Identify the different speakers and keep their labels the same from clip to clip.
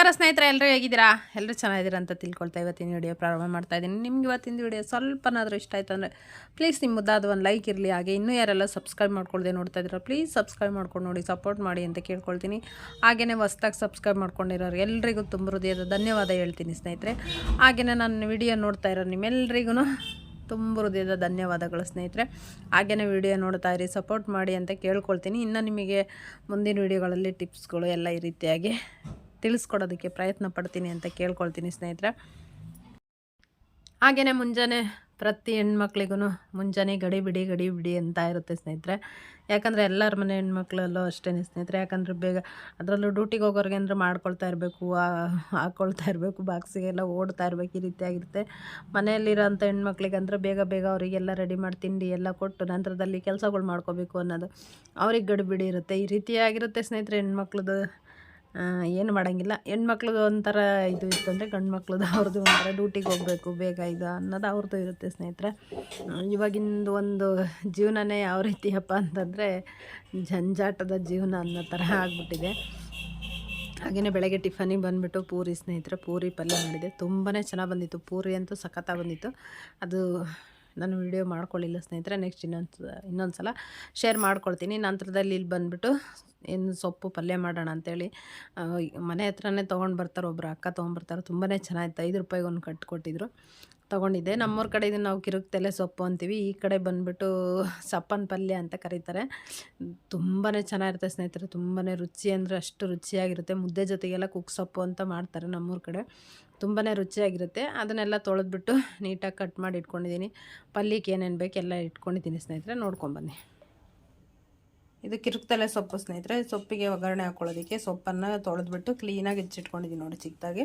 Speaker 1: ನಮಸ್ಕಾರ ಸ್ನೇಹಿತರೆ ಎಲ್ಲರೂ ಹೇಗಿದ್ದೀರಾ? ಎಲ್ಲರೂ ಚೆನ್ನಾಗಿದ್ದೀರಾ ಅಂತ ತಿಳ್ಕೊಳ್ತಾ ಇವತ್ತಿನ ವಿಡಿಯೋ ಪ್ರಾರಂಭ ಮಾಡ್ತಾ ಇದ್ದೀನಿ. ನಿಮ್ಗೆ ಇವತ್ತಿನ ವಿಡಿಯೋ ಸ್ವಲ್ಪನಾದರೂ ಇಷ್ಟ ಆಯಿತು ಅಂದರೆ ಪ್ಲೀಸ್ ನಿಮ್ಮ ಮುದ್ದಾದ ಒಂದು ಲೈಕ್ ಇರಲಿ. ಹಾಗೆ ಇನ್ನೂ ಯಾರೆಲ್ಲ ಸಬ್ಸ್ಕ್ರೈಬ್ ಮಾಡ್ಕೊಳ್ದೆ ನೋಡ್ತಾ ಇದ್ದೀರಾ ಪ್ಲೀಸ್ ಸಬ್ಸ್ಕ್ರೈಬ್ ಮಾಡ್ಕೊಂಡು ನೋಡಿ ಸಪೋರ್ಟ್ ಮಾಡಿ ಅಂತ ಕೇಳ್ಕೊಳ್ತೀನಿ. ಹಾಗೆಯೇ ಹೊಸ್ದಾಗಿ ಸಬ್ಸ್ಕ್ರೈಬ್ ಮಾಡ್ಕೊಂಡಿರೋರು ಎಲ್ರಿಗೂ ತುಂಬ ಹೃದಯದ ಧನ್ಯವಾದ ಹೇಳ್ತೀನಿ ಸ್ನೇಹಿತರೆ. ಹಾಗೆಯೇ ನಾನು ವಿಡಿಯೋ ನೋಡ್ತಾ ಇರೋ ನಿಮ್ಮೆಲ್ರಿಗೂ ತುಂಬ ಹೃದಯದ ಧನ್ಯವಾದಗಳು ಸ್ನೇಹಿತರೆ. ಹಾಗೆಯೇ ವಿಡಿಯೋ ನೋಡ್ತಾ ಇರಿ ಸಪೋರ್ಟ್ ಮಾಡಿ ಅಂತ ಕೇಳ್ಕೊಳ್ತೀನಿ. ಇನ್ನು ನಿಮಗೆ ಮುಂದಿನ ವಿಡಿಯೋಗಳಲ್ಲಿ ಟಿಪ್ಸ್ಗಳು ಎಲ್ಲ ಈ ರೀತಿಯಾಗಿ ತಿಳಿಸ್ಕೊಡೋದಕ್ಕೆ ಪ್ರಯತ್ನ ಪಡ್ತೀನಿ ಅಂತ ಕೇಳ್ಕೊಳ್ತೀನಿ ಸ್ನೇಹಿತರೆ. ಹಾಗೆಯೇ ಮುಂಜಾನೆ ಪ್ರತಿ ಹೆಣ್ಮಕ್ಳಿಗೂ ಮುಂಜಾನೆ ಗಡಿ ಬಿಡಿ ಗಡಿ ಬಿಡಿ ಅಂತ ಇರುತ್ತೆ ಸ್ನೇಹಿತರೆ. ಯಾಕಂದರೆ ಎಲ್ಲರ ಮನೆ ಹೆಣ್ಮಕ್ಳಲ್ಲೂ ಅಷ್ಟೇ ಸ್ನೇಹಿತರೆ. ಯಾಕಂದರೆ ಬೇಗ ಅದರಲ್ಲೂ ಡ್ಯೂಟಿಗೆ ಹೋಗೋರಿಗೆ ಅಂದರೆ ಮಾಡ್ಕೊಳ್ತಾ ಇರಬೇಕು ಹಾಕ್ಕೊಳ್ತಾ ಇರಬೇಕು, ಬಾಕ್ಸಿಗೆಲ್ಲ ಓಡ್ತಾ ಇರಬೇಕು ಈ ರೀತಿಯಾಗಿರುತ್ತೆ. ಮನೆಯಲ್ಲಿರೋಂಥ ಹೆಣ್ಮಕ್ಳಿಗಂದ್ರೆ ಬೇಗ ಬೇಗ ಅವರಿಗೆಲ್ಲ ರೆಡಿ ಮಾಡಿ ತಿಂಡಿ ಎಲ್ಲ ಕೊಟ್ಟು ನಂತರದಲ್ಲಿ ಕೆಲಸಗಳು ಮಾಡ್ಕೋಬೇಕು ಅನ್ನೋದು ಅವ್ರಿಗೆ ಗಡಿಬಿಡಿ ಇರುತ್ತೆ. ಈ ರೀತಿಯಾಗಿರುತ್ತೆ ಸ್ನೇಹಿತರೆ ಹೆಣ್ಮಕ್ಳದ್ದು ಏನು ಮಾಡೋಂಗಿಲ್ಲ. ಹೆಣ್ಮಕ್ಳದ್ದು ಒಂಥರ ಇದು ಇತ್ತಂದರೆ ಗಂಡು ಮಕ್ಳದ್ದು ಅವ್ರದ್ದು ಒಂಥರ ಡ್ಯೂಟಿಗೆ ಹೋಗಬೇಕು, ಬೇಗ ಇದು ಅನ್ನೋದು ಅವ್ರದ್ದು ಇರುತ್ತೆ ಸ್ನೇಹಿತರೆ. ಇವಾಗಿಂದು ಒಂದು ಜೀವನನೇ ಯಾವ ರೀತಿಯಪ್ಪ ಅಂತಂದರೆ ಜಂಜಾಟದ ಜೀವನ ಅನ್ನೋ ಥರ ಆಗಿಬಿಟ್ಟಿದೆ. ಹಾಗೆಯೇ ಬೆಳಗ್ಗೆ ಟಿಫನಿಗೆ ಬಂದುಬಿಟ್ಟು ಪೂರಿ ಸ್ನೇಹಿತರೆ, ಪೂರಿ ಪಲ್ಯ ಮಾಡಿದೆ. ತುಂಬಾ ಚೆನ್ನಾಗಿ ಬಂದಿತ್ತು. ಪೂರಿ ಅಂತೂ ಸಖತ್ತಾಗಿ ಬಂದಿತ್ತು. ಅದು ನಾನು ವಿಡಿಯೋ ಮಾಡ್ಕೊಳ್ಳಿಲ್ಲ ಸ್ನೇಹಿತರೆ ನೆಕ್ಸ್ಟ್ ಇನ್ನೊಂದು ಇನ್ನೊಂದು ಸಲ ಶೇರ್ ಮಾಡ್ಕೊಳ್ತೀನಿ. ನಂತರದಲ್ಲಿ ಇಲ್ಲಿ ಬಂದುಬಿಟ್ಟು ಏನು ಸೊಪ್ಪು ಪಲ್ಯ ಮಾಡೋಣ ಅಂತೇಳಿ ಮನೆ ಹತ್ರನೇ ತೊಗೊಂಡು ಬರ್ತಾರೆ ಒಬ್ಬರು ಅಕ್ಕ ತೊಗೊಂಡ್ಬರ್ತಾರೆ ತುಂಬಾ ಚೆನ್ನಾಗಿತ್ತು. ಐದು ರೂಪಾಯಿಗೆ ಒಂದು ಕಟ್ ಕೊಟ್ಟಿದ್ರು. ತೊಗೊಂಡಿದ್ದೆ. ನಮ್ಮೂರ ಕಡೆ ಇದನ್ನು ನಾವು ಕಿರುಕ್ತೆಲೆ ಸೊಪ್ಪು ಅಂತೀವಿ. ಈ ಕಡೆ ಬಂದುಬಿಟ್ಟು ಸಪ್ಪನ ಪಲ್ಯ ಅಂತ ಕರೀತಾರೆ. ತುಂಬಾ ಚೆನ್ನಾಗಿರುತ್ತೆ ಸ್ನೇಹಿತರೆ. ತುಂಬಾ ರುಚಿ ಅಂದರೆ ಅಷ್ಟು ರುಚಿಯಾಗಿರುತ್ತೆ. ಮುದ್ದೆ ಜೊತೆಗೆಲ್ಲ ಕುಕ್ ಸೊಪ್ಪು ಅಂತ ಮಾಡ್ತಾರೆ ನಮ್ಮೂರ ಕಡೆ. ತುಂಬಾ ರುಚಿಯಾಗಿರುತ್ತೆ. ಅದನ್ನೆಲ್ಲ ತೊಳೆದ್ಬಿಟ್ಟು ನೀಟಾಗಿ ಕಟ್ ಮಾಡಿ ಇಟ್ಕೊಂಡಿದ್ದೀನಿ. ಪಲ್ಯಕ್ಕೆ ಏನೇನು ಬೇಕು ಎಲ್ಲ ಇಟ್ಕೊಂಡಿದ್ದೀನಿ ಸ್ನೇಹಿತರೆ. ನೋಡ್ಕೊಂಬನ್ನಿ ಇದು ಕಿರುಕ್ತಲೆ ಸೊಪ್ಪು ಸ್ನೇಹಿತರೆ. ಸೊಪ್ಪಿಗೆ ಒಗ್ಗರಣೆ ಹಾಕ್ಕೊಳ್ಳೋದಕ್ಕೆ ಸೊಪ್ಪನ್ನು ತೊಳೆದ್ಬಿಟ್ಟು ಕ್ಲೀನಾಗಿ ಹೆಚ್ಚಿಟ್ಕೊಂಡಿದ್ದೀನಿ ನೋಡಿ ಚಿಕ್ಕದಾಗಿ.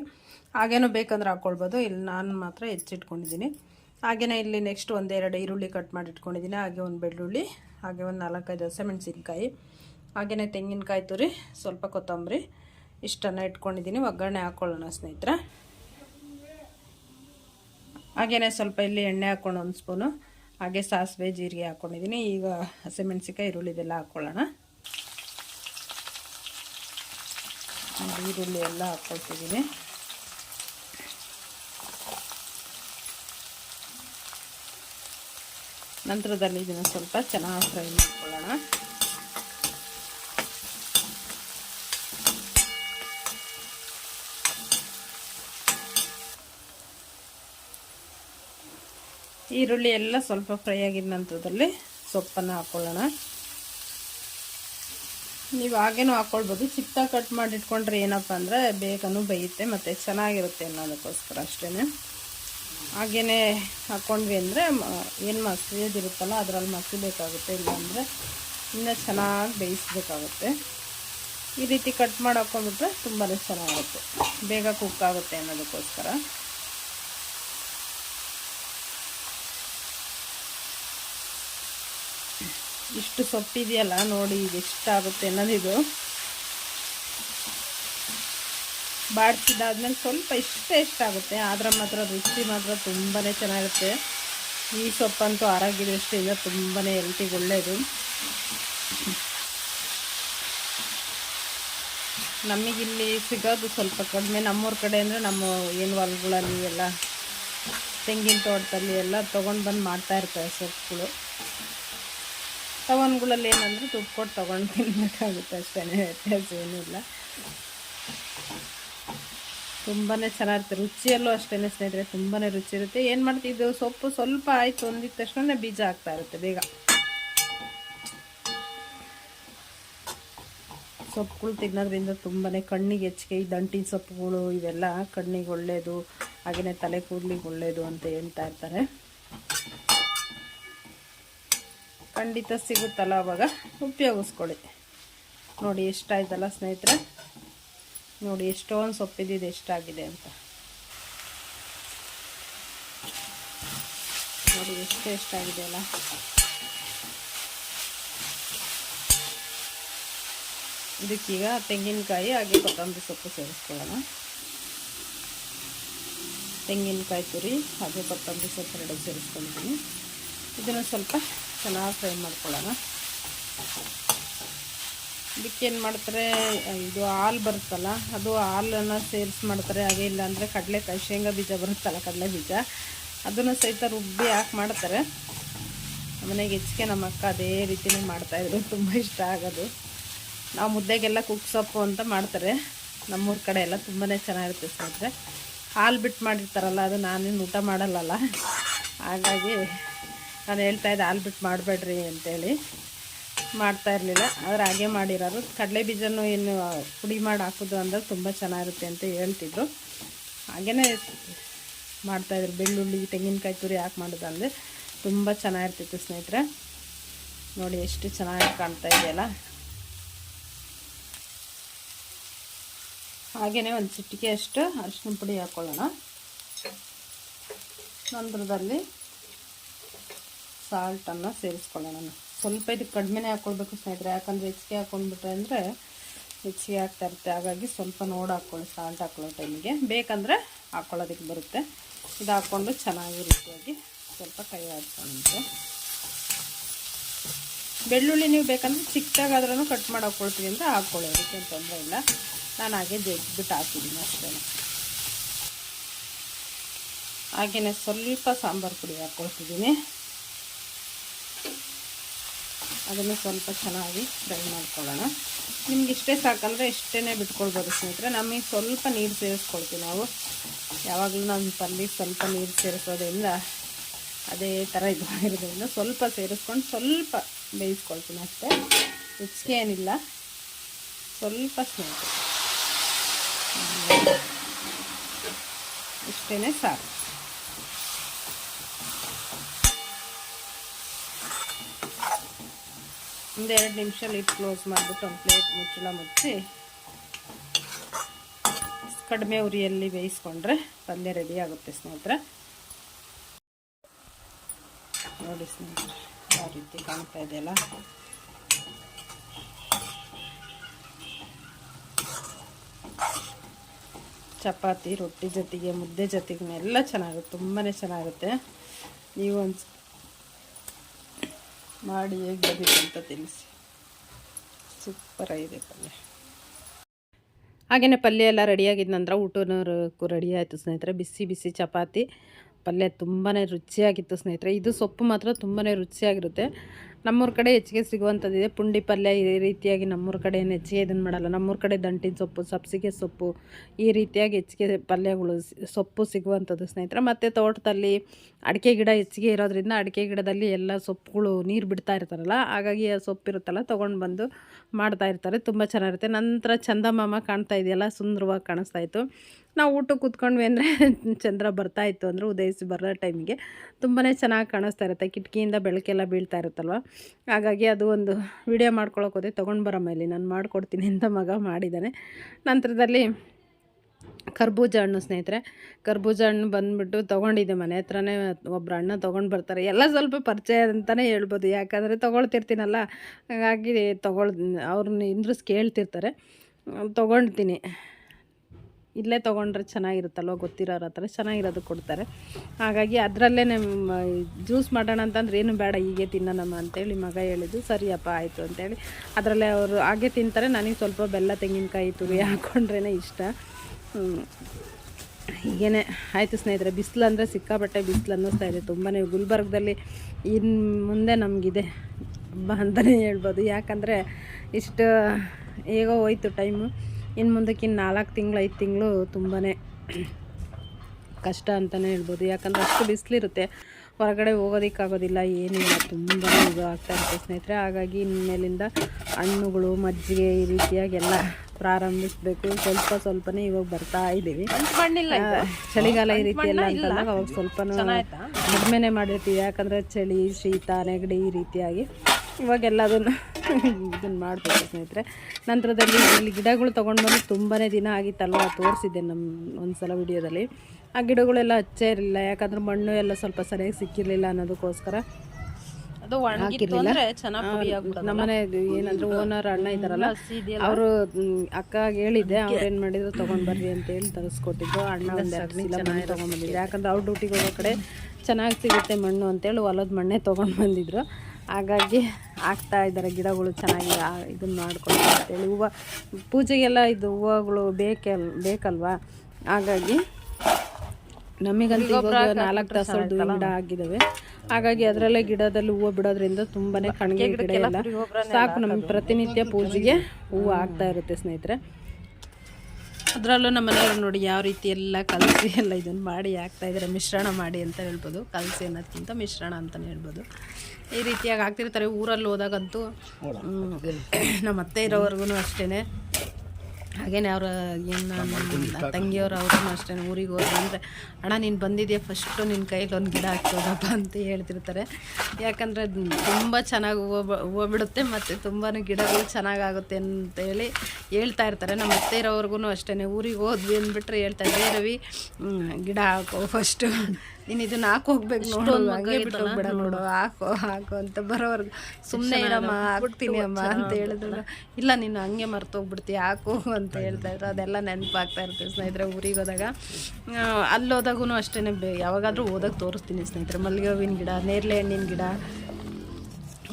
Speaker 1: ಹಾಗೇನೂ ಬೇಕಂದ್ರೆ ಹಾಕ್ಕೊಳ್ಬೋದು ಇಲ್ಲಿ ನಾನು ಮಾತ್ರ ಹೆಚ್ಚಿಟ್ಕೊಂಡಿದ್ದೀನಿ. ಹಾಗೆಯೇ ಇಲ್ಲಿ ನೆಕ್ಸ್ಟ್ ಒಂದೆರಡು ಈರುಳ್ಳಿ ಕಟ್ ಮಾಡಿ ಇಟ್ಕೊಂಡಿದ್ದೀನಿ. ಹಾಗೆ ಒಂದು ಬೆಳ್ಳುಳ್ಳಿ, ಹಾಗೆ ಒಂದು ನಾಲ್ಕೈದು ಹಸಿಮೆಣಸಿನ್ಕಾಯಿ ಹಾಗೆಯೇ ತೆಂಗಿನಕಾಯಿ ತುರಿ, ಸ್ವಲ್ಪ ಕೊತ್ತಂಬರಿ, ಇಷ್ಟನ್ನು ಇಟ್ಕೊಂಡಿದ್ದೀನಿ. ಒಗ್ಗರಣೆ ಹಾಕ್ಕೊಳ್ಳೋಣ ಸ್ನೇಹಿತರೆ. ಹಾಗೆಯೇ ಸ್ವಲ್ಪ ಇಲ್ಲಿ ಎಣ್ಣೆ ಹಾಕ್ಕೊಂಡು ಒಂದು ಸ್ಪೂನು, ಹಾಗೆ ಸಾಸಿವೆ, ಜೀರಿಗೆ ಹಾಕ್ಕೊಂಡಿದ್ದೀನಿ ಈಗ ಹಸಿಮೆಣ್ಸಿಕಾಯಿ ಈರುಳ್ಳಿ ಇದೆಲ್ಲ ಹಾಕ್ಕೊಳ್ಳೋಣ ಈರುಳ್ಳಿ ಎಲ್ಲ ಹಾಕ್ಕೊಳ್ತಿದ್ದೀನಿ ನಂತರದಲ್ಲಿ ಇದನ್ನು ಸ್ವಲ್ಪ ಚೆನ್ನಾಗಿ ಫ್ರೈ ಮಾಡ್ಕೊಳ್ಳೋಣ. ಈರುಳ್ಳಿ ಎಲ್ಲ ಸ್ವಲ್ಪ ಫ್ರೈ ಆಗಿದ ನಂತರದಲ್ಲಿ ಸೊಪ್ಪನ್ನು ಹಾಕ್ಕೊಳ್ಳೋಣ ನೀವು ಹಾಗೇನೂ ಹಾಕ್ಕೊಳ್ಬೋದು ಚಿತ್ತ ಕಟ್ ಮಾಡಿಟ್ಕೊಂಡ್ರೆ ಏನಪ್ಪ ಅಂದರೆ ಬೇಗನೂ ಬೇಯುತ್ತೆ ಮತ್ತು ಚೆನ್ನಾಗಿರುತ್ತೆ ಅನ್ನೋದಕ್ಕೋಸ್ಕರ ಅಷ್ಟೇ ಹಾಗೇ ಹಾಕ್ಕೊಂಡ್ವಿ ಅಂದರೆ ಏನು ಮಸಿಯೋದಿರುತ್ತಲ್ಲ ಅದರಲ್ಲಿ ಮಸಿಬೇಕಾಗುತ್ತೆ ಇಲ್ಲಾಂದರೆ ಇನ್ನೂ ಚೆನ್ನಾಗಿ ಬೇಯಿಸ್ಬೇಕಾಗುತ್ತೆ. ಈ ರೀತಿ ಕಟ್ ಮಾಡಿ ಹಾಕ್ಕೊಂಡ್ಬಿಟ್ರೆ ತುಂಬಾ ಚೆನ್ನಾಗುತ್ತೆ ಬೇಗ ಕುಕ್ ಆಗುತ್ತೆ ಅನ್ನೋದಕ್ಕೋಸ್ಕರ. ಇಷ್ಟು ಸೊಪ್ಪಿದೆಯಲ್ಲ ನೋಡಿ ಇದು ಎಷ್ಟಾಗುತ್ತೆ ಅನ್ನೋದಿದು. ಬಾಡಿಸಿದಾದ್ಮೇಲೆ ಸ್ವಲ್ಪ ಇಷ್ಟೇ ಎಷ್ಟಾಗುತ್ತೆ ಆದರೆ ಮಾತ್ರ ರುಚಿ ಮಾತ್ರ ತುಂಬಾ ಚೆನ್ನಾಗಿರುತ್ತೆ. ಈ ಸೊಪ್ಪಂತೂ ಆರೋಗ್ಯ ದೃಷ್ಟಿಯಿಂದ ತುಂಬಾ ಹೆಲ್ತಿಗೆ ಒಳ್ಳೆಯದು ನಮಗಿಲ್ಲಿ ಸಿಗೋದು ಸ್ವಲ್ಪ ಕಡಿಮೆ. ನಮ್ಮೂರ ಕಡೆ ಅಂದರೆ ನಮ್ಮ ಏನು ಹೊಲಗಳಲ್ಲಿ ಎಲ್ಲ ತೆಂಗಿನ ತೋಟದಲ್ಲಿ ಎಲ್ಲ ತೊಗೊಂಡು ಬಂದು ಮಾಡ್ತಾಯಿರ್ತಾರೆ ಸೊಪ್ಪುಗಳು. ಟವನ್ಗಳಲ್ಲಿ ಏನಂದರೆ ದುಡ್ಡು ಕೊಟ್ಟು ತೊಗೊಂಡು ತಿನ್ನಬೇಕಾಗುತ್ತೆ ಅಷ್ಟೇ, ವ್ಯತ್ಯಾಸ ಏನೂ ಇಲ್ಲ. ತುಂಬಾ ಚೆನ್ನಾಗಿರುತ್ತೆ, ರುಚಿಯಲ್ಲೂ ಅಷ್ಟೇ ಸ್ನೇಹಿತರೆ ತುಂಬಾ ರುಚಿ ಇರುತ್ತೆ. ಏನು ಮಾಡ್ತಿದ್ದು ಸೊಪ್ಪು ಸ್ವಲ್ಪ ಆಯಿತು ಒಂದಿದ ತಕ್ಷಣ ಬೀಜ ಆಗ್ತಾ ಇರುತ್ತೆ ಬೇಗ. ಸೊಪ್ಪುಗಳು ತಿನ್ನೋದ್ರಿಂದ ತುಂಬಾ ಕಣ್ಣಿಗೆ ಹೆಚ್ಚಿಗೆ ಈ ದಂಟಿನ ಸೊಪ್ಪುಗಳು ಇವೆಲ್ಲ ಕಣ್ಣಿಗೆ ಒಳ್ಳೆಯದು ಹಾಗೆಯೇ ತಲೆ ಕೂದಲಿಗೆ ಒಳ್ಳೆಯದು ಅಂತ ಹೇಳ್ತಾ ಇರ್ತಾರೆ. ಖಂಡಿತ ಸಿಗುತ್ತಲ್ಲ ಅವಾಗ. ಉಪಯೋಗಿಸ್ಕೊಳ್ಳಿ. ನೋಡಿ, ಎಷ್ಟಾಯ್ತಲ್ಲ ಸ್ನೇಹಿತರೆ? ನೋಡಿ, ಎಷ್ಟೊಂದು ಸೊಪ್ಪಿದ್ದು ಎಷ್ಟಾಗಿದೆ ಅಂತ. ನೋಡಿ, ಎಷ್ಟು ಎಷ್ಟಾಗಿದೆ ಅಲ್ಲ ಇದಕ್ಕೀಗ ತೆಂಗಿನಕಾಯಿ ಹಾಗೆ ಕೊತ್ತಂಬರಿ ಸೊಪ್ಪು ಸೇರಿಸ್ಕೊಳ್ಳೋಣ. ತೆಂಗಿನಕಾಯಿ ತುರಿ, ಹಾಗೆ ಕೊತ್ತಂಬರಿ ಸೊಪ್ಪು ಎರಡು ಸೇರಿಸ್ಕೊಳ್ತೀನಿ ಇದನ್ನು ಸ್ವಲ್ಪ ಚೆನ್ನಾಗಿ ಫ್ರೈ ಮಾಡ್ಕೊಳ್ಳೋಣ. ಇದಕ್ಕೇನು ಮಾಡ್ತಾರೆ, ಇದು ಹಾಲು ಬರುತ್ತಲ್ಲ, ಅದು ಹಾಲನ್ನು ಸೇರಿಸಿ ಮಾಡ್ತಾರೆ ಅದೇ ಇಲ್ಲ ಅಂದರೆ ಕಡಲೆಕಾಯಿ, ಶೇಂಗಾ ಬೀಜ ಬರುತ್ತಲ್ಲ ಕಡಲೆ ಬೀಜ, ಅದನ್ನು ಸಹಿತ ರುಬ್ಬಿ ಹಾಕಿ ಮಾಡ್ತಾರೆ. ಮನೆಗೆ ಹೆಚ್ಚಿಗೆ ನಮ್ಮ ಅಕ್ಕ ಅದೇ ರೀತಿಯೇ ಮಾಡ್ತಾಯಿದ್ರು ತುಂಬ ಇಷ್ಟ ಆಗೋದು. ನಾವು ಮುದ್ದೆಗೆಲ್ಲ ಕುಕ್ ಸೊಪ್ಪು ಅಂತ ಮಾಡ್ತಾರೆ. ನಮ್ಮೂರ ಕಡೆ ಎಲ್ಲ ತುಂಬಾ ಚೆನ್ನಾಗಿರುತ್ತೆ ಸ್ನೇಹಿತರೆ. ಹಾಲು ಬಿಟ್ಟು ಮಾಡಿರ್ತಾರಲ್ಲ, ಅದು ನಾನೇನು ಊಟ ಮಾಡಲ್ಲಲ್ಲ. ಹಾಗಾಗಿ ನಾನು ಹೇಳ್ತಾ ಇದ್ದೆ, ಹಾಲು ಬಿಟ್ಟು ಮಾಡಬೇಡ್ರಿ ಅಂತೇಳಿ. ಮಾಡ್ತಾ ಇರಲಿಲ್ಲ. ಆದರೆ ಹಾಗೆ ಮಾಡಿರೋರು, ಕಡಲೆ ಬೀಜನೂ ಏನು ಪುಡಿ ಮಾಡಿ ಹಾಕೋದು ಅಂದರೆ ತುಂಬ ಚೆನ್ನಾಗಿರುತ್ತೆ ಅಂತ ಹೇಳ್ತಿದ್ರು. ಹಾಗೆಯೇ ಮಾಡ್ತಾಯಿದ್ರು ಬೆಳ್ಳುಳ್ಳಿ, ತೆಂಗಿನಕಾಯಿ ತುರಿ ಹಾಕಿ ಮಾಡೋದು ಅಂದರೆ ತುಂಬ ಚೆನ್ನಾಗಿರ್ತಿತ್ತು ಸ್ನೇಹಿತರೆ. ನೋಡಿ ಎಷ್ಟು ಚೆನ್ನಾಗಿ ಕಾಣ್ತಾ ಇದೆಯಲ್ಲ. ಹಾಗೆಯೇ ಒಂದು ಚಿಟಿಕೆ ಅಷ್ಟು ಅರಿಶಿನ ಪುಡಿ ಹಾಕ್ಕೊಳ್ಳೋಣ ನಂತರದಲ್ಲಿ ಸಾಲ್ಟನ್ನು ಸೇರಿಸ್ಕೊಳ್ಳೋಣ. ಸ್ವಲ್ಪ ಇದು ಕಡಿಮೆನೇ ಹಾಕ್ಕೊಳ್ಬೇಕು ಸ್ನೇಹಿತರೆ. ಯಾಕಂದರೆ ಹೆಚ್ಚಿಗೆ ಹಾಕ್ಕೊಂಡ್ಬಿಟ್ರೆ ಅಂದರೆ ಹೆಚ್ಚಿಗೆ ಆಗ್ತಾ ಇರುತ್ತೆ. ಹಾಗಾಗಿ ಸ್ವಲ್ಪ ನೋಡಿ ಹಾಕ್ಕೊಳ್ಳಿ ಸಾಲ್ಟ್ ಹಾಕ್ಕೊಳ್ಳೋ ಟೈಮಿಗೆ ಬೇಕಂದರೆ ಹಾಕ್ಕೊಳ್ಳೋದಕ್ಕೆ ಬರುತ್ತೆ. ಇದು ಹಾಕ್ಕೊಂಡು ಚೆನ್ನಾಗಿ ರೀತಿಯಾಗಿ ಸ್ವಲ್ಪ ಕೈ ಆಡ್ಕೊಳ್ಳುತ್ತೆ ಬೆಳ್ಳುಳ್ಳಿ ನೀವು ಬೇಕಂದ್ರೆ ಚಿಕ್ಕದಾಗಾದ್ರೂ ಕಟ್ ಮಾಡಿ ಹಾಕ್ಕೊಳ್ತೀವಿ ಅಂದರೆ ಹಾಕ್ಕೊಳ್ಳಿ ಅದಕ್ಕೆ ತೊಂದರೆ ಇಲ್ಲ. ನಾನು ಹಾಗೆ ಜಜ್ಜಿಬಿಟ್ಟು ಹಾಕಿದ್ದೀನಿ ಅಷ್ಟೇ. ಹಾಗೆಯೇ ಸ್ವಲ್ಪ ಸಾಂಬಾರು ಪುಡಿ ಹಾಕ್ಕೊಳ್ತಿದ್ದೀನಿ ಅದನ್ನು ಸ್ವಲ್ಪ ಚೆನ್ನಾಗಿ ಫ್ರೈ ಮಾಡ್ಕೊಳ್ಳೋಣ. ನಿಮ್ಗೆ ಇಷ್ಟೇ ಸಾಕಂದರೆ ಇಷ್ಟೇ ಬಿಟ್ಕೊಳ್ಬೋದು ಸ್ನೇಹಿತರೆ. ನಮಗೆ ಸ್ವಲ್ಪ ನೀರು ಸೇರಿಸ್ಕೊಳ್ತೀವಿ ನಾವು. ಯಾವಾಗಲೂ ನಮ್ಮ ಪಲ್ಲಿ ಸ್ವಲ್ಪ ನೀರು ಸೇರಿಸೋದ್ರಿಂದ ಅದೇ ಥರ ಇದು ಸ್ವಲ್ಪ ಸೇರಿಸ್ಕೊಂಡು ಸ್ವಲ್ಪ ಬೇಯಿಸ್ಕೊಳ್ತೀನಿ ಅಷ್ಟೇ. ಹೆಚ್ಚಿಗೆ ಏನಿಲ್ಲ. ಸ್ವಲ್ಪ ಸ್ನೇಹಿತರೆ. ಇಷ್ಟೇ ಸಾಕು. ಒಂದೆರಡು ನಿಮಿಷ ಲಿಟ್ ಕ್ಲೋಸ್ ಮಾಡಿಬಿಟ್ಟು ಒಂದು ಪ್ಲೇಟ್ ಮುಚ್ಚಳ ಮುಚ್ಚಿ ಕಡಿಮೆ ಉರಿಯಲ್ಲಿ ಬೇಯಿಸ್ಕೊಂಡ್ರೆ ಪಲ್ಯ ರೆಡಿ ಆಗುತ್ತೆ ಸ್ನೇಹಿತರೆ. ನೋಡಿ ಸ್ನೇಹಿತರೆ, ಯಾವ ರೀತಿ ಕಾಣ್ತಾ ಇದೆಯಲ್ಲ. ಚಪಾತಿ, ರೊಟ್ಟಿ ಜೊತೆಗೆ ಮುದ್ದೆ ಜೊತೆಗೆ ಎಲ್ಲ ಚೆನ್ನಾಗುತ್ತೆ ತುಂಬಾ ಚೆನ್ನಾಗುತ್ತೆ. ನೀವು ಒಂದು ಮಾಡಿ ಹೇಗೆ ಅಂತ ತಿಳಿಸಿ. ಸೂಪರಾಗಿದೆ ಪಲ್ಯ. ಹಾಗೆಯೇ ಪಲ್ಯ ಎಲ್ಲ ರೆಡಿಯಾಗಿದ್ದ ನಂತರ ಊಟನೂ ರೆಡಿ ಆಯಿತು ಸ್ನೇಹಿತರೆ. ಬಿಸಿ ಬಿಸಿ ಚಪಾತಿ. ಪಲ್ಯ ತುಂಬಾ ರುಚಿಯಾಗಿತ್ತು ಸ್ನೇಹಿತರೆ. ಇದು ಸೊಪ್ಪು ಮಾತ್ರ ತುಂಬಾ ರುಚಿಯಾಗಿರುತ್ತೆ. ನಮ್ಮೂರ ಕಡೆ ಹೆಚ್ಚಿಗೆ ಸಿಗುವಂಥದ್ದಿದೆ ಪುಂಡಿ ಪಲ್ಯ ಈ ರೀತಿಯಾಗಿ ನಮ್ಮೂರ ಕಡೆ ಏನು ಹೆಚ್ಚಿಗೆ ಇದನ್ನು ಮಾಡಲ್ಲ. ನಮ್ಮೂರ ಕಡೆ ದಂಟಿನ ಸೊಪ್ಪು, ಸಬ್ಸಿಗೆ ಸೊಪ್ಪು ಈ ರೀತಿಯಾಗಿ ಹೆಚ್ಚಿಗೆ ಪಲ್ಯಗಳು ಸೊಪ್ಪು ಸಿಗುವಂಥದ್ದು ಸ್ನೇಹಿತರೆ. ಮತ್ತು ತೋಟದಲ್ಲಿ ಅಡಿಕೆ ಗಿಡ ಹೆಚ್ಚಿಗೆ ಇರೋದ್ರಿಂದ ಅಡಿಕೆ ಗಿಡದಲ್ಲಿ ಎಲ್ಲ ಸೊಪ್ಪುಗಳು ನೀರು ಬಿಡ್ತಾ ಇರ್ತಾರಲ್ಲ, ಹಾಗಾಗಿ ಆ ಸೊಪ್ಪು ಇರುತ್ತಲ್ಲ, ತೊಗೊಂಡು ಬಂದು ಮಾಡ್ತಾ ಇರ್ತಾರೆ. ತುಂಬ ಚೆನ್ನಾಗಿರುತ್ತೆ. ನಂತರ ಚಂದಮಾಮ ಕಾಣ್ತಾ ಇದೆಯಲ್ಲ, ಸುಂದರವಾಗಿ ಕಾಣಿಸ್ತಾ ಇತ್ತು. ನಾವು ಊಟಕ್ಕೆ ಕೂತ್ಕೊಂಡ್ವಿ ಅಂದರೆ ಚಂದ್ರ ಬರ್ತಾ ಇತ್ತು ಅಂದರೆ ಉದಯಿಸಿ ಬರೋ ಟೈಮಿಗೆ ತುಂಬಾ ಚೆನ್ನಾಗಿ ಕಾಣಿಸ್ತಾ ಇರುತ್ತೆ. ಕಿಟಕಿಯಿಂದ ಬೆಳಕೆಲ್ಲ ಬೀಳ್ತಾ ಇರುತ್ತಲ್ವ? ಹಾಗಾಗಿ ಅದು ಒಂದು ವಿಡಿಯೋ ಮಾಡ್ಕೊಳಕ್ಕೆ ಹೋದೆ. ತೊಗೊಂಡು ಬರಮ್ಮ ಇಲ್ಲಿ ನಾನು ಮಾಡಿಕೊಡ್ತೀನಿ ಅಂತ ಮಗ ಮಾಡಿದ್ದಾನೆ ನಂತರದಲ್ಲಿ ಕರ್ಬೂಜ ಹಣ್ಣು ಸ್ನೇಹಿತರೆ, ಕರ್ಬೂಜ ಹಣ್ಣು ಬಂದುಬಿಟ್ಟು ತೊಗೊಂಡಿದ್ದೆ ಮನೆ ಹತ್ರನೇ. ಒಬ್ಬರು ಅಣ್ಣ ತೊಗೊಂಡು ಬರ್ತಾರೆ. ಎಲ್ಲ ಸ್ವಲ್ಪ ಪರಿಚಯ ಅಂತಲೇ ಹೇಳ್ಬೋದು. ಯಾಕಂದರೆ ತೊಗೊಳ್ತಿರ್ತೀನಲ್ಲ. ಹಾಗಾಗಿ ತೊಗೊಳ್ ಅವ್ರನ್ನ ಇಂದ್ರಸ್ ಕೇಳ್ತಿರ್ತಾರೆ. ತೊಗೊಳ್ತೀನಿ ಇಲ್ಲೇ ತೊಗೊಂಡ್ರೆ ಚೆನ್ನಾಗಿರುತ್ತಲ್ವ? ಗೊತ್ತಿರೋರ ಹತ್ರ ಚೆನ್ನಾಗಿರೋದು ಕೊಡ್ತಾರೆ. ಹಾಗಾಗಿ ಅದರಲ್ಲೇ ಜ್ಯೂಸ್ ಮಾಡೋಣ ಅಂತಂದ್ರೆ ಏನು ಬೇಡ, ಹೀಗೆ ತಿನ್ನೋಣಮ್ಮ ಅಂತೇಳಿ ಮಗ ಹೇಳಿದ್ದು. ಸರಿಯಪ್ಪ ಆಯಿತು ಅಂತೇಳಿ. ಅದರಲ್ಲೇ ಅವರು ಹಾಗೆ ತಿಂತಾರೆ. ನನಗೆ ಸ್ವಲ್ಪ ಬೆಲ್ಲ ತೆಂಗಿನಕಾಯಿ ತುರಿ ಹಾಕ್ಕೊಂಡ್ರೇ ಇಷ್ಟ. ಹೀಗೇ ಆಯಿತು ಸ್ನೇಹಿತರೆ ಬಿಸಿಲು ಅಂದರೆ ಸಿಕ್ಕಾಪಟ್ಟೆ ಬಿಸಿಲು ಅನ್ನಿಸ್ತಾ ಇದೆ. ತುಂಬಾ ಗುಲ್ಬರ್ಗದಲ್ಲಿ ಇನ್ನು ಮುಂದೆ ನಮಗಿದೆ ಹಬ್ಬ ಅಂತಲೇ ಹೇಳ್ಬೋದು. ಯಾಕಂದರೆ ಇಷ್ಟು, ಹೇಗೋ ಹೋಯ್ತು ಟೈಮು. ಇನ್ನು ಮುಂದಕ್ಕೆ ಇನ್ನು ನಾಲ್ಕು ತಿಂಗಳು ಐದು ತಿಂಗಳು ತುಂಬಾ ಕಷ್ಟ ಅಂತಲೇ ಹೇಳ್ಬೋದು. ಯಾಕಂದರೆ ಅಷ್ಟು ಬಿಸಿಲಿರುತ್ತೆ. ಹೊರಗಡೆ ಹೋಗೋದಕ್ಕಾಗೋದಿಲ್ಲ ಏನಿಲ್ಲ ತುಂಬ ಇದು ಆಗ್ತಾ ಇರುತ್ತೆ ಸ್ನೇಹಿತರೆ. ಹಾಗಾಗಿ ಇನ್ಮೇಲಿಂದ ಹಣ್ಣುಗಳು ಮಜ್ಜಿಗೆ ಈ ರೀತಿಯಾಗಿ ಎಲ್ಲ ಪ್ರಾರಂಭಿಸಬೇಕು. ಸ್ವಲ್ಪ ಸ್ವಲ್ಪನೇ ಇವಾಗ ಬರ್ತಾ ಇದ್ದೀವಿ ಚಳಿಗಾಲ ಈ ರೀತಿ ಎಲ್ಲ ಅಂತಂದಾಗ ಅವಾಗ ಸ್ವಲ್ಪ ಕಡಿಮೆನೇ ಮಾಡಿರ್ತೀವಿ. ಯಾಕಂದರೆ ಚಳಿ ಶೀತ ನೆಗಡಿ ಈ ರೀತಿಯಾಗಿ ಇವಾಗೆಲ್ಲ ಅದನ್ನು ಇದನ್ನು ಮಾಡಬೇಕು ಸ್ನೇಹಿತರೆ. ನಂತರದಲ್ಲಿ ಇಲ್ಲಿ ಗಿಡಗಳು ತೊಗೊಂಡು ಬಂದು ತುಂಬಾ ದಿನ ಆಗಿತ್ತಲ್ಲ ತೋರಿಸಿದ್ದೆ ನಮ್ಮ ಒಂದು ಸಲ ವಿಡಿಯೋದಲ್ಲಿ. ಆ ಗಿಡಗಳೆಲ್ಲ ಹಚ್ಚೇ ಇರಲಿಲ್ಲ ಯಾಕಂದ್ರೆ ಮಣ್ಣು ಎಲ್ಲ ಸ್ವಲ್ಪ ಸರಿಯಾಗಿ ಸಿಕ್ಕಿರಲಿಲ್ಲ ಅನ್ನೋದಕ್ಕೋಸ್ಕರ.
Speaker 2: ಅದು
Speaker 1: ನಮ್ಮನೆ ಏನಂದ್ರೆ ಓನರ್ ಅಣ್ಣ ಇದ್ದಾರಲ್ಲ ಅವರು ಅಕ್ಕ ಹೇಳಿದ್ದೆ ಅವ್ರು ಏನು ಮಾಡಿದ್ರು ತಗೊಂಡ್ ಬರ್ರಿ ಅಂತ ಹೇಳಿ ತರಿಸ್ಕೊಟ್ಟಿದ್ದು ಅಣ್ಣ ಒಂದೆರಡು ಚೀಲ ಮಣ್ಣು ತೊಗೊಂಡ್ಬಂದಿದ್ರು ಯಾಕಂದ್ರೆ ಅವ್ರ ಡ್ಯೂಟಿಗೆ ಹೋಗೋ ಕಡೆ ಚೆನ್ನಾಗಿ ಸಿಗುತ್ತೆ ಮಣ್ಣು ಅಂತೇಳಿ ಹೊಲದ ಮಣ್ಣೆ ತೊಗೊಂಡು ಬಂದಿದ್ರು. ಹಾಗಾಗಿ ಹಾಕ್ತಾ ಇದ್ದಾರೆ ಗಿಡಗಳು ಚೆನ್ನಾಗಿ ಇದನ್ನು ಮಾಡ್ಕೊಂಡು ಅಂತೇಳಿ. ಹೂವು ಪೂಜೆಗೆಲ್ಲ ಇದು ಹೂವುಗಳು ಬೇಕಲ್ ಬೇಕಲ್ವಾ? ಹಾಗಾಗಿ ನಮಗಂತೂ ಇವಾಗ ನಾಲ್ಕು ತಾಸು ಗಿಡ ಆಗಿದ್ದಾವೆ ಹಾಗಾಗಿ ಅದರಲ್ಲೇ ಗಿಡದಲ್ಲಿ ಹೂವು ಬಿಡೋದ್ರಿಂದ ತುಂಬಾನೇ ಕಣ್ಗೆ ಗಿಡ ಎಲ್ಲ ಸಾಕು. ನಮ್ಮ ಪ್ರತಿನಿತ್ಯ ಪೂಜೆಗೆ ಹೂವು ಆಗ್ತಾ ಇರುತ್ತೆ ಸ್ನೇಹಿತರೆ. ಅದರಲ್ಲೂ ನಮ್ಮ ಮನೆಯವರು ನೋಡಿ ಯಾವ ರೀತಿ ಎಲ್ಲ ಕಲಸಿ ಎಲ್ಲ ಇದನ್ನು ಮಾಡಿ ಹಾಕ್ತಾ ಇದ್ದಾರೆ ಮಿಶ್ರಣ ಮಾಡಿ ಅಂತ ಹೇಳ್ಬೋದು. ಕಲಸಿ ಅನ್ನೋದಕ್ಕಿಂತ ಮಿಶ್ರಣ ಅಂತಲೇ ಹೇಳ್ಬೋದು. ಈ ರೀತಿಯಾಗಿ ಹಾಕ್ತಿರ್ತಾರೆ. ಊರಲ್ಲಿ ಹೋದಾಗಂತೂ ನಮ್ಮ ಅತ್ತೆ ಇರೋವರೆಗೂ ಅಷ್ಟೇ ಹಾಗೇನೆ ಅವ್ರ ಏನು ನನ್ನ ತಂಗಿಯವರು ಅವ್ರೂ ಅಷ್ಟೇ ಊರಿಗೆ ಹೋದ್ರು ಅಂದರೆ ಅಣ್ಣ ನೀನು ಬಂದಿದ್ಯಾ ಫಸ್ಟು ನಿನ್ನ ಕೈಲಿ ಒಂದು ಗಿಡ ಹಾಕ್ತದಪ್ಪ ಅಂತ ಹೇಳ್ತಿರ್ತಾರೆ. ಯಾಕಂದರೆ ತುಂಬ ಚೆನ್ನಾಗಿ ಹೂವು ಹೂವು ಬಿಡುತ್ತೆ ಮತ್ತು ತುಂಬಾ ಗಿಡಗಳು ಚೆನ್ನಾಗಾಗುತ್ತೆ ಅಂತ ಹೇಳಿ ಹೇಳ್ತಾ ಇರ್ತಾರೆ. ನಮ್ಮ ಅತ್ತೆ ಇರೋವ್ರಿಗೂ ಅಷ್ಟೇ ಊರಿಗೆ ಹೋದ್ವಿ ಅಂದ್ಬಿಟ್ರೆ ಹೇಳ್ತಾ ಇದ್ದೆ ರವಿ ಗಿಡ ಹಾಕೋ ಫಸ್ಟು ನೀನು ಇದನ್ನ ಹಾಕಿ ಹೋಗ್ಬೇಕು ನೋಡು ಹಂಗೆ ಬಿಟ್ಟು ಹೋಗ್ಬೇಡ ನೋಡು. ಹಾಕೋ ಹಾಕೋ ಅಂತ ಬರೋವರೆಗೂ. ಸುಮ್ಮನೆ ಇರಮ್ಮ ಹಾಕ್ತೀನಿ ಅಮ್ಮ ಅಂತ ಹೇಳಿದ್ರು ಇಲ್ಲ ನೀನು ಹಂಗೆ ಮರ್ತೋಗ್ಬಿಡ್ತೀಯ ಹಾಕು ಅಂತ ಹೇಳ್ತಾ ಇದ್ರು. ಅದೆಲ್ಲ ನೆನಪಾಗ್ತಾ ಇರ್ತೀವಿ ಸ್ನೇಹಿತರೆ ಊರಿಗೆ ಹೋದಾಗ. ಅಲ್ಲಿ ಹೋದಾಗೂ ಅಷ್ಟೇ ಬೇ ಯಾವಾಗಾದರೂ ಓದಕ್ಕೆ ತೋರಿಸ್ತೀನಿ ಸ್ನೇಹಿತರೆ. ಮಲ್ಲಿಗೆ ಹೂವಿನ ಗಿಡ ನೇರಳೆ ಹಣ್ಣಿನ ಗಿಡ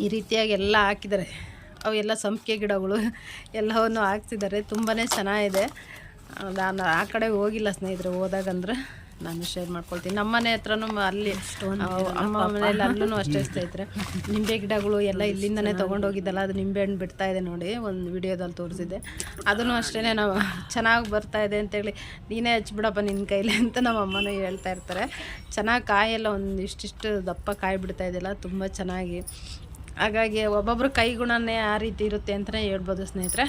Speaker 1: ಈ ರೀತಿಯಾಗಿ ಎಲ್ಲ ಹಾಕಿದ್ದಾರೆ. ಅವೆಲ್ಲ ಸಂಪಿಗೆ ಗಿಡಗಳು ಎಲ್ಲವನ್ನು ಹಾಕ್ತಿದ್ದಾರೆ. ತುಂಬಾ ಚೆನ್ನಾಗಿದೆ. ನಾನು ಆ ಕಡೆ ಹೋಗಿಲ್ಲ ಸ್ನೇಹಿತರೆ ಹೋದಾಗಂದ್ರೆ. ನಾನು ಶೇರ್ ಮಾಡ್ಕೊಳ್ತೀನಿ. ನಮ್ಮ ಮನೆ ಹತ್ರನು ಅಲ್ಲಿ ಅಮ್ಮ ಮನೇಲಿ ಅಲ್ಲೂ ಅಷ್ಟೇ ಸ್ನೇಹಿತರೆ ನಿಂಬೆ ಗಿಡಗಳು ಎಲ್ಲ ಇಲ್ಲಿಂದನೇ ತೊಗೊಂಡೋಗಿದ್ದಲ್ಲ ಅದು ನಿಂಬೆ ಹಣ್ಣು ಬಿಡ್ತಾ ಇದೆ ನೋಡಿ ಒಂದು ವಿಡಿಯೋದಲ್ಲಿ ತೋರಿಸಿದೆ ಅದನ್ನು ಅಷ್ಟೇ ನಾವು ಚೆನ್ನಾಗಿ ಬರ್ತಾ ಇದೆ ಅಂತೇಳಿ ನೀನೇ ಹಚ್ಬಿಡಪ್ಪ ನಿನ್ನ ಕೈಲಿ ಅಂತ ನಮ್ಮ ಅಮ್ಮನೂ ಹೇಳ್ತಾ ಇರ್ತಾರೆ. ಚೆನ್ನಾಗಿ ಕಾಯೆಲ್ಲ ಒಂದು ಇಷ್ಟಿಷ್ಟು ದಪ್ಪ ಕಾಯಿ ಬಿಡ್ತಾ ಇದೆಯಲ್ಲ ತುಂಬ ಚೆನ್ನಾಗಿ. ಹಾಗಾಗಿ ಒಬ್ಬೊಬ್ಬರು ಕೈಗುಣನೇ ಆ ರೀತಿ ಇರುತ್ತೆ ಅಂತಲೇ ಹೇಳ್ಬೋದು ಸ್ನೇಹಿತರೆ.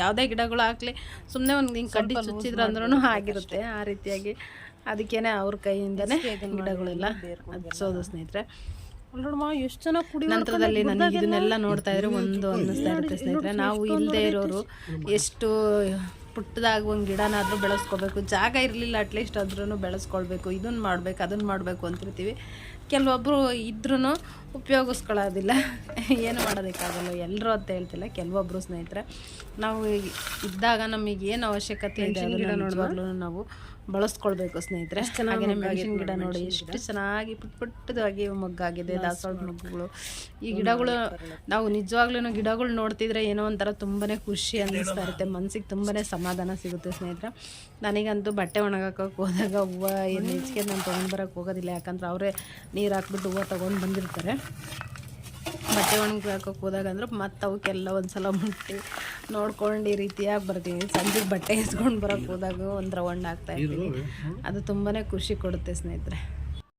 Speaker 1: ಯಾವುದೇ ಗಿಡಗಳು ಹಾಕಲಿ ಸುಮ್ಮನೆ ಒಂದು ಹಿಂಗೆ ಕಡ್ಡಿ ಚುಚ್ಚಿದ್ರು ಅಂದ್ರೂ ಆಗಿರುತ್ತೆ ಆ ರೀತಿಯಾಗಿ. ಅದಕ್ಕೇನೆ ಅವ್ರ ಕೈಯಿಂದನೇ ಗಿಡಗಳೆಲ್ಲ ಹಚ್ಚೋದು ಸ್ನೇಹಿತರೆ. ಎಷ್ಟು ಜನ ಕುಡಿ ನಂತರದಲ್ಲಿ ನನಗೆ ಇದನ್ನೆಲ್ಲ ನೋಡ್ತಾ ಇದ್ರೆ ಒಂದು ಅನ್ನಿಸ್ತಾ ಇರುತ್ತೆ ಸ್ನೇಹಿತರೆ. ನಾವು ಇಲ್ಲದೆ ಇರೋರು ಎಷ್ಟು ಪುಟ್ಟದಾಗ ಒಂದು ಗಿಡನಾದರೂ ಬೆಳೆಸ್ಕೋಬೇಕು. ಜಾಗ ಇರಲಿಲ್ಲ ಅಟ್ಲೀಸ್ಟ್ ಆದ್ರೂ ಬೆಳೆಸ್ಕೊಳ್ಬೇಕು. ಇದನ್ನ ಮಾಡಬೇಕು ಅದನ್ನ ಮಾಡಬೇಕು ಅಂತಿರ್ತೀವಿ. ಕೆಲವೊಬ್ಬರು ಇದ್ರೂ ಉಪಯೋಗಿಸ್ಕೊಳ್ಳೋದಿಲ್ಲ ಏನು ಮಾಡೋದಕ್ಕಾಗಲ್ಲ. ಎಲ್ಲರೂ ಅಂತ ಹೇಳ್ತಿಲ್ಲ ಕೆಲವೊಬ್ಬರು ಸ್ನೇಹಿತರೆ. ನಾವು ಇದ್ದಾಗ ನಮಗೆ ಏನು ಅವಶ್ಯಕತೆ ಇದೆ ಗಿಡ ನಿಜವಾಗ್ಲೂ ನಾವು ಬಳಸ್ಕೊಳ್ಬೇಕು ಸ್ನೇಹಿತರೆ. ಹಾಗೆಯೇ ಮೆಣಸಿನ ಗಿಡ ನೋಡಿ ಎಷ್ಟು ಚೆನ್ನಾಗಿ ಪುಟ್ ಪುಟ್ಟದಾಗಿ ಮೊಗ್ಗಾಗಿದೆ ದಾಸವಾಳ ಮೊಗ್ಗುಗಳು ಈ ಗಿಡಗಳು ನಾವು ನಿಜವಾಗ್ಲೂ ಗಿಡಗಳು ನೋಡ್ತಿದ್ರೆ ಏನೋ ಒಂಥರ ತುಂಬನೇ ಖುಷಿ ಅನ್ನಿಸ್ತಾ ಇರುತ್ತೆ. ಮನ್ಸಿಗೆ ತುಂಬನೇ ಸಮಾಧಾನ ಸಿಗುತ್ತೆ ಸ್ನೇಹಿತರೆ. ನನಗಂತೂ ಬಟ್ಟೆ ಒಣಗಾಕೋಕೆ ಹೋದಾಗ ಹೂವು ಏನು ಹೆಚ್ಚಿಗೆ ನಾನು ತೊಗೊಂಡ್ಬರಕ್ಕೆ ಹೋಗೋದಿಲ್ಲ. ಯಾಕಂದ್ರೆ ಅವರೇ ನೀರು ಹಾಕ್ಬಿಟ್ಟು ಹೂವು ತೊಗೊಂಡು ಬಂದಿರ್ತಾರೆ. ಬಟ್ಟೆ ಒಣಗಿ ಹಾಕೋಕೆ ಹೋದಾಗ ಅಂದ್ರೆ ಮತ್ತೆ ಅವಕ್ಕೆಲ್ಲ ಒಂದ್ಸಲ ಮುಟ್ಟಿ. ನೋಡ್ಕೊಂಡು ಈ ರೀತಿಯಾಗಿ ಬರ್ತೀನಿ. ಸಂಜೆಗೆ ಬಟ್ಟೆ ಎಸ್ಕೊಂಡು ಬರೋಕೆ ಹೋದಾಗ ಒಂದು ರೌಂಡ್ ಆಗ್ತಾ ಇರ್ತೀನಿ. ಅದು ತುಂಬಾ ಖುಷಿ ಕೊಡುತ್ತೆ ಸ್ನೇಹಿತರೆ.